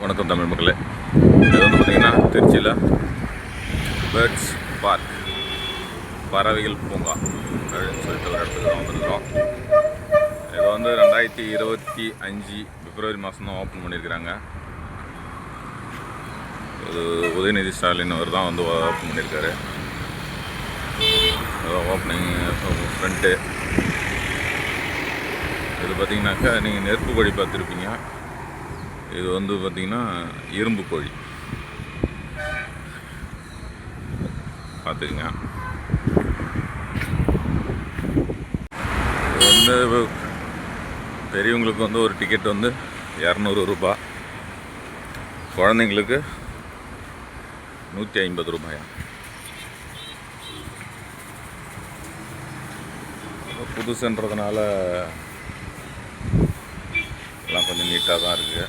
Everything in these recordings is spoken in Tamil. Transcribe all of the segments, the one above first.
வணக்கம் தமிழ் மக்களே. இது வந்து பார்த்திங்கன்னா திருச்சியில் பேர்ட்ஸ் பார்க். பறவைகள் பூங்கா அப்படின்னு சொல்லிட்டு ஒரு இடத்துக்கு தான் வந்திருக்கிறோம். இது வந்து ரெண்டாயிரத்தி இருபத்தி அஞ்சு பிப்ரவரி மாதம் தான் ஓப்பன் பண்ணியிருக்கிறாங்க. இது உதயநிதி ஸ்டாலின் அவர் தான் வந்து ஓப்பன் பண்ணியிருக்காரு. Opening friend. இது பார்த்தீங்கன்னாக்கா நீங்கள் நெருப்பு கொடி பார்த்துருப்பீங்க இது வந்து பார்த்திங்கன்னா இரும்பு கோழி. பார்த்துக்குங்க. இது வந்து பெரியவங்களுக்கு வந்து ஒரு டிக்கெட் வந்து இரநூறு ரூபா. குழந்தைங்களுக்கு நூற்றி ஐம்பது ரூபாயா? புதுசுன்றதுனால எல்லாம் கொஞ்சம் நீட்டாக தான் இருக்குது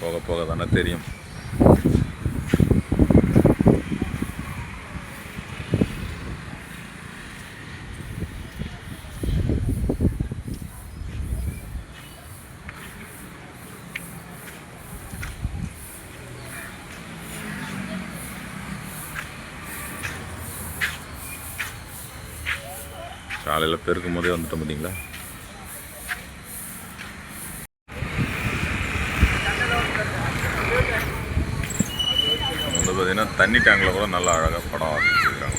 போக போக தானே தெரியும். காலையில் பெருக்கும் போதே வந்துட்டோம் பார்த்தீங்களா பார்த்தீங்கன்னா தண்ணி டேங்கில் கூட நல்லா அழகாக படம் வச்சுருக்காங்க